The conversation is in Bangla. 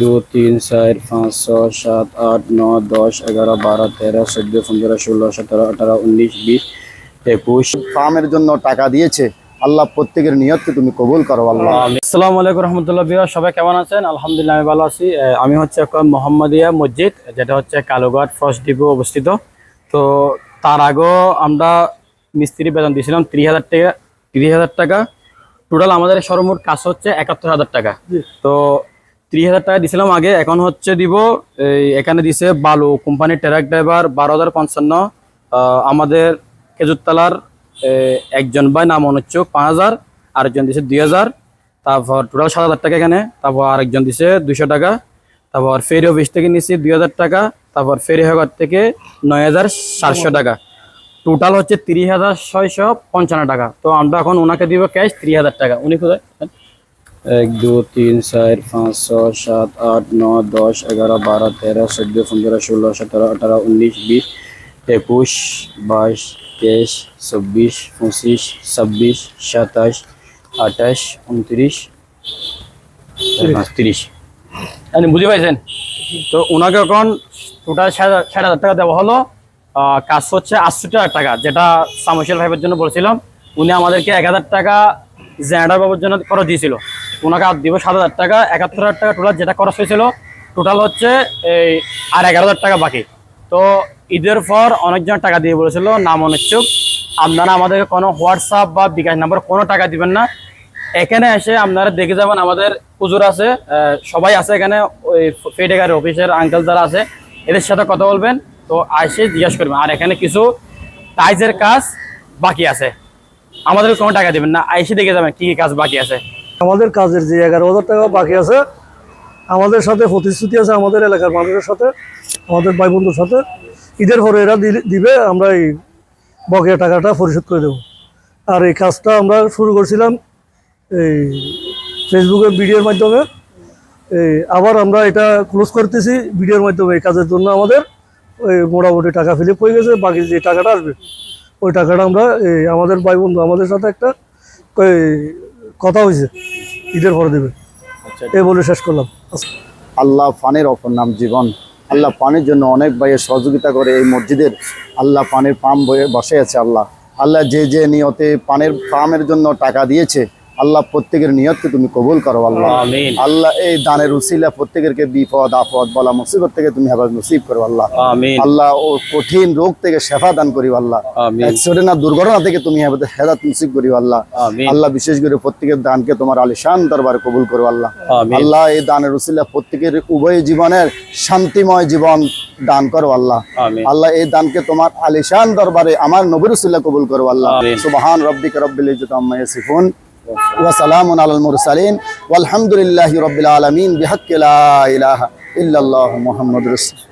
দু তিন চার পাঁচ ছয় সাত আট নয় দশ এগারো বারো তেরো চোদ্দ পনেরো ষোলো সতেরো আঠারো উনিশ বিশ একুশ। ফার্মের জন্য টাকা দিয়েছে। আল্লাহ প্রত্যেকের নিয়তকে তুমি কবুল করো আল্লাহ। আসসালামু আলাইকুম রহমতুল্লাহ বিয়া সবাই কেমন আছেন? আলহামদুলিল্লাহ আমি ভালো আছি। আমি হচ্ছে এখন মোহাম্মদিয়া মসজিদ যেটা হচ্ছে কালুঘাট ফার্স্ট ডিপো অবস্থিত। তো তার আগেও আমরা মিস্ত্রি বেতন দিয়েছিলাম ত্রিশ হাজার টাকা তিরিশ হাজার টাকা। টোটাল আমাদের সর্বমোট কাজ হচ্ছে একাত্তর হাজার টাকা। তো ত্রিশ হাজার টাকা দিছিলাম আগে, এখন হচ্ছে দিব, এই এখানে দিছে বালু কোম্পানির ট্রাক ড্রাইভার বারো হাজার পঞ্চান্ন আমাদের খেজুরতলার একজন ভাই নাম অনুচ্চুক পাঁচ হাজার, আরেকজন দিছে দুই হাজার, তারপর টোটাল সাত হাজার টাকা এখানে, তারপর আরেকজন দিছে দুইশো টাকা, তারপর ফেরি অফিস থেকে নিছি দুই হাজার টাকা, তারপর ফেরি হাগার থেকে নয় হাজার সাতশো টাকা। টোটাল হচ্ছে তিরিশ হাজার ছয়শো পঞ্চান্ন টাকা। তো আমরা এখন ওনাকে দিব ক্যাশ ত্রিশ হাজার টাকা। উনি কোথায়? এক, দু, তিন, চার, পাঁচ, ছয়, সাত, আট, নয়, দশ, এগারো, বারো, তেরো, চোদ্দ, পনেরো, ষোলো, সতেরো, আঠারো, উনিশ, বিশ, একুশ, বাইশ, তেইশ, চব্বিশ, পঁচিশ, ছাব্বিশ সাতাশ আঠাশ উনত্রিশ, তিরিশ। আপনি বুঝতে পারছেন তো ওনাকে এখন টোটাল ষাট হাজার টাকা দেওয়া হলো। কাজ হচ্ছে আটষট্টি হাজার টাকা, যেটা সামশিয়াল ভাইবের জন্য বলছিলাম। উনি আমাদেরকে এক হাজার টাকা জেনারেটার বাবুর জন্য খরচ দিয়েছিল। ওনাকে আর দিব সাত হাজার টাকা, একাত্তর হাজার টাকা টোটাল যেটা খরচ হয়েছিল টোটাল হচ্ছে এই আর এগারো হাজার টাকা বাকি। তো ঈদের পর অনেকজন টাকা দিয়ে বলেছিল নাম অনিচ্ছুক আপনারা আমাদেরকে কোনো হোয়াটসঅ্যাপ বা বিকাশ নাম্বার কোনো টাকা দিবেন না। এখানে এসে আপনারা দেখে যাবেন আমাদের পুজোর আছে সবাই আছে এখানে, ওই ফেটেকার অফিসের আঙ্কেল যারা আছে, এদের সাথে কথা বলবেন। তো এসে জিজ্ঞেস করবেন, আর এখানে কিছু টাইজের কাজ বাকি আছে? আমাদের কোনো টাকা দিবেন না। এসে দেখে যাবেন কি কি কাজ বাকি আছে। আমাদের কাজের যে এগারো হাজার টাকা বাকি আছে, আমাদের সাথে প্রতিশ্রুতি আছে, আমাদের এলাকার মানুষের সাথে, আমাদের ভাই বন্ধুর সাথে। ঈদের পরে এরা দিবে, আমরা এই বকেয়া টাকাটা পরিশোধ করে দেবো। আর এই কাজটা আমরা শুরু করছিলাম এই ফেসবুকের ভিডিওর মাধ্যমে। এই আবার আমরা এটা ক্লোজ করতেছি ভিডিওর মাধ্যমে এই কাজের জন্য আমাদের। ওই মোটামুটি টাকা ফিলিপ হয়ে গেছে, বাকি যে টাকাটা আসবে, ওই টাকাটা আমরা এই আমাদের ভাই বন্ধু আমাদের সাথে একটা কথা হয়েছে। ঈদের পরে দেবে। এই বলে শেষ করলাম। আল্লাহ পানের অপর নাম জীবন। আল্লাহ পানের জন্য অনেক ভাইয়ের সহযোগিতা করে এই মসজিদের। আল্লাহ পানের পাম্প বয়ে বসে আছে আল্লাহ। আল্লাহ যে যে নিয়তে পানের পামের জন্য টাকা দিয়েছে আল্লাহ প্রত্যেকের নিয়তকে তুমি কবুল করো আল্লাহ। আল্লাহ এই দানের উসিলা প্রত্যেকেরকে বিপদ আপদ বলা মুসিবত থেকে তুমি হেফাজ নসিব করো আল্লাহ। আল্লাহ ও কঠিন রোগ থেকে শেফা দান করি আল্লাহ। অ্যাক্সিডেন্ট আর দুর্ঘটনা থেকে তুমি হেদাত নসিব করি আল্লাহ। আল্লাহ বিশেষ করে প্রত্যেকের দানকে তোমার আলিশান দরবারে কবুল করো আল্লাহ। আল্লাহ এই দানের উসিলা প্রত্যেকের উভয় জীবনের শান্তিময় জীবন দান করো আল্লাহ। আল্লাহ এই দানকে তোমার আলিশান দরবারে আমার নবীর উসিলা কবুল করো আল্লাহ। সুবহান রব্বিকা রব্বিল ইজ্জাতি আম্মা ইয়াসিফুন। ওয়া সালামুন আলাল মুরসালিন। ওয়ালহামদুলিল্লাহি রাব্বিল আলামিন। বিহাক্কি লা ইলাহা ইল্লাল্লাহু মুহাম্মাদুর রাসূল।